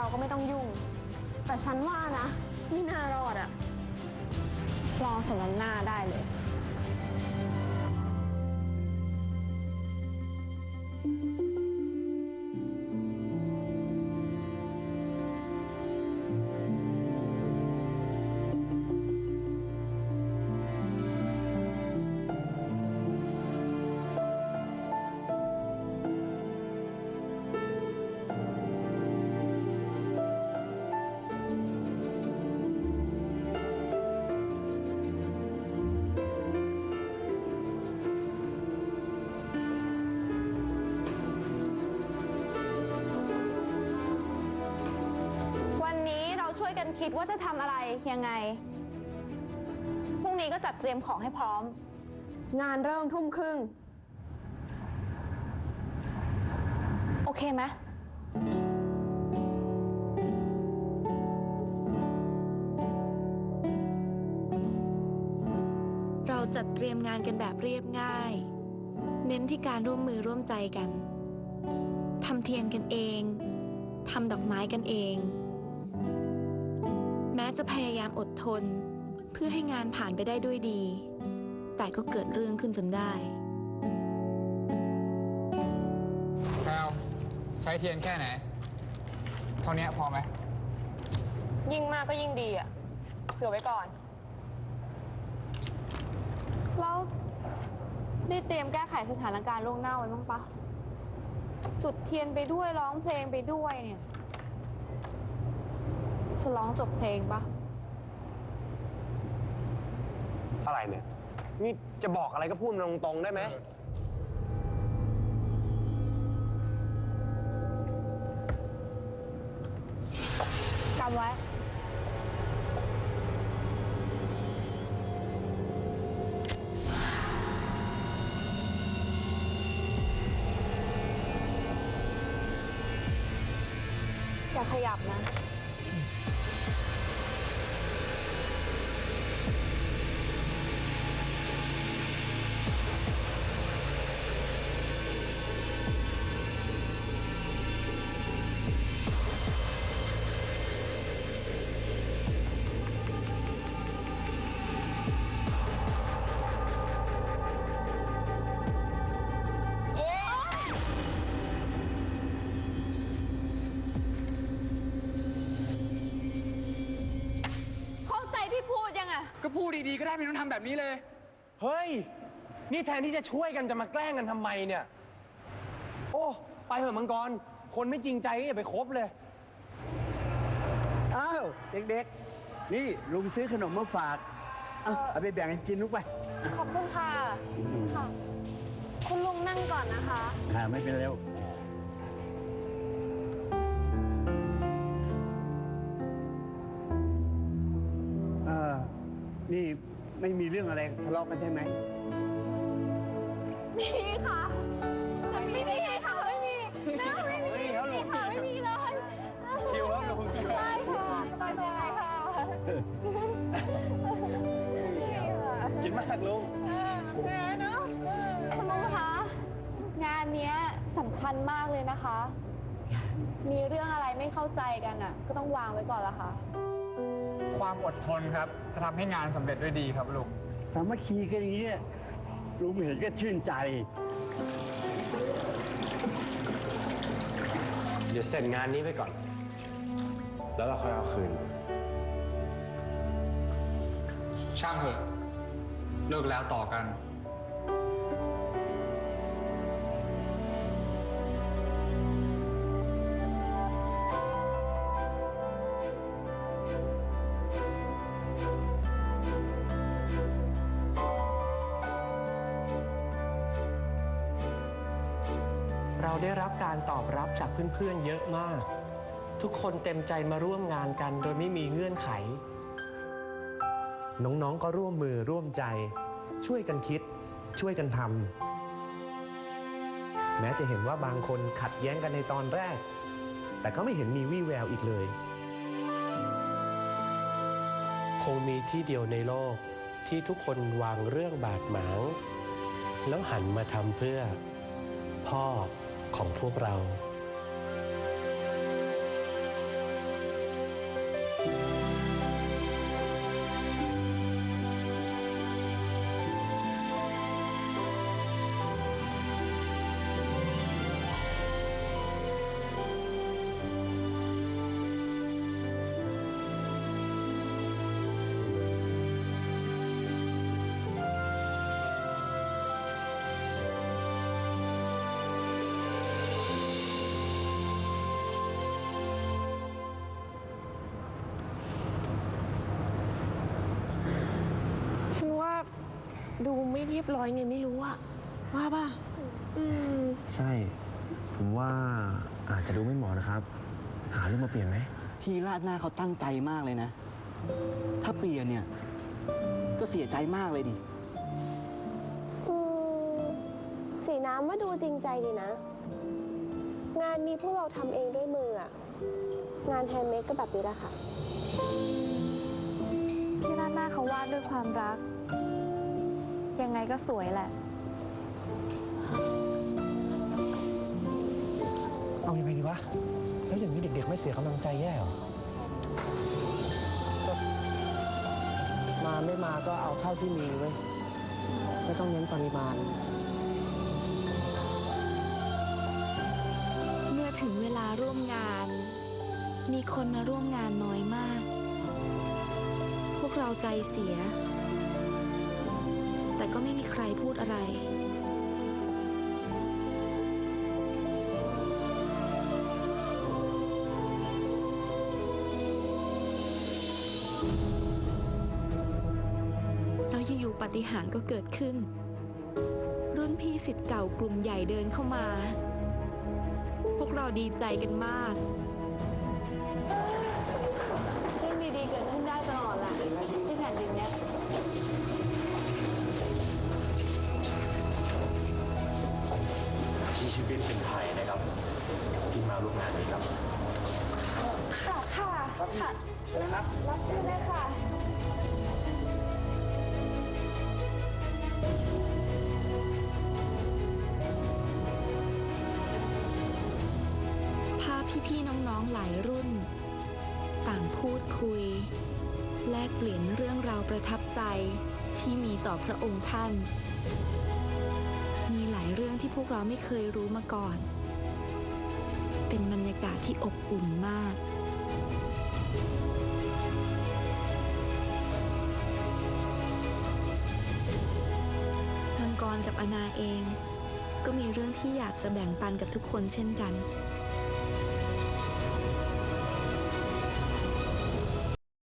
เราก็ไม่ต้องยุ่ง แต่ฉันว่านะไม่น่ารอดอะรอสมน้ำหน้าได้เลย กันคิดว่าจะทำอะไรยังไง พรุ่งนี้ก็จัดเตรียมของให้พร้อม งานเริ่มทุ่มครึ่ง โอเคไหมเราจัดเตรียมงานกันแบบเรียบง่าย เน้นที่การร่วมมือร่วมใจกันทำเทียนกันเองทำดอกไม้กันเองแม้จะพยายามอดทน เพื่อให้งานผ่านไปได้ด้วยดี แต่ก็เกิดเรื่องขึ้นจนได้ แพลวใช้เทียนแค่ไหน เท่านี้พอไหม ยิ่งมากก็ยิ่งดีอะเผื่อไว้ก่อน แล้วได้เตรียมแก้ไขสถานการณ์ล่วงหน้าไว้บ้างปะ จุดเทียนไปด้วยร้องเพลงไปด้วยเนี่ย จะร้องจบเพลงปะอะไรเนี่ย นี่จะบอกอะไรก็พูดมาตรงๆได้ไหม จำไว้ อย่าขยับนะ ก็พูดดีๆก็ได้ไม่ต้องทำแบบนี้เลย เฮ้ย นี่แทนที่จะช่วยกันจะมาแกล้งกันทำไมเนี่ย โอ้ ไปเถอะมังกร คนไม่จริงใจก็อย่าไปคบเลย อ้าว เด็กๆ นี่ลุงซื้อขนมมาฝากเอาเอาไปแบ่งกันกินลูกไปขอบคุณค่ะ ค่ะ คุณลุงนั่งก่อนนะคะอ่าไม่เป็นไร นี่ไม่มีเรื่องอะไรทะเลาะกันใช่ไหม มีค่ะจะไม่มีค่ะไม่มีนะไม่มีเฮ้ยเขาหลงค่ะไม่มีเลยชิวครับลุงชิวใช่ค่ะสบายสบายค่ะคิดมากลุงแม่เนาะคุณลุงคะงานเนี้ยสำคัญมากเลยนะคะ มีเรื่องอะไรไม่เข้าใจกันอะ ก็ต้องวางไว้ก่อนละค่ะ ความอดทนครับ จะทำให้งานสำเร็จด้วยดีครับลุง สามัคคีกันอย่างนี้ยลุงเห็นก็ชื่นใจ เดี๋ยวเสร็จงานนี้ไปก่อน แล้วเราค่อยเอาคืน ช่างเถอะเลิกแล้วต่อกัน เราได้รับการตอบรับจากเพื่อนๆเยอะมาก ทุกคนเต็มใจมาร่วมงานกันโดยไม่มีเงื่อนไข น้องๆก็ร่วมมือร่วมใจ ช่วยกันคิด ช่วยกันทำแม้จะเห็นว่าบางคนขัดแย้งกันในตอนแรก แต่ก็ไม่เห็นมีวี่แววอีกเลย คงมีที่เดียวในโลกที่ทุกคนวางเรื่องบาดหมางแล้วหันมาทำเพื่อพ่อ ของพวกเรา ดูไม่เรียบร้อยไงไม่รู้อะว่าป่ะอืมใช่ ผมว่าอาจจะดูไม่เหมาะนะครับ หาเรื่องมาเปลี่ยนไหมพี่ราดหน้าเขาตั้งใจมากเลยนะ ถ้าเปลี่ยนเนี่ย ก็เสียใจมากเลยดิ อืมสีน้ำมาดูจริงใจดีนะ งานนี้พวกเราทำเองด้วยมืออะงานแฮนด์เมดก็แบบนี้แหละค่ะ ที่ราดหน้าเขาวาดด้วยความรัก ยังไงก็สวยแหละ เอายังไงดีวะ แล้วอย่างนี้เด็ก ๆ ไม่เสียกำลังใจแย่หรอ มาไม่มาก็เอาเท่าที่มีเว้ยไม่ต้องเน้นปริมาณ เมื่อถึงเวลาร่วมงาน มีคนมาร่วมงานน้อยมาก พวกเราใจเสีย แต่ก็ไม่มีใครพูดอะไร แล้วอยู่ๆปาฏิหารย์ก็เกิดขึ้น รุ่นพี่สิทธิ์เก่ากลุ่มใหญ่เดินเข้ามา พวกเราดีใจกันมาก ที่ชีวิตเป็นไทยนะครับที่มาร่วมงานนี้ครับค่ะค่ะค่ะรับชื่อเลยค่ะภาพพี่ๆน้องๆหลายรุ่น ต่างพูดคุย แลกเปลี่ยนเรื่องราวประทับใจที่มีต่อพระองค์ท่านมีหลาย เรื่องที่พวกเราไม่เคยรู้มาก่อน เป็นบรรยากาศที่อบอุ่นมาก มังกรกับอนาเอง ก็มีเรื่องที่อยากจะแบ่งปันกับทุกคนเช่นกัน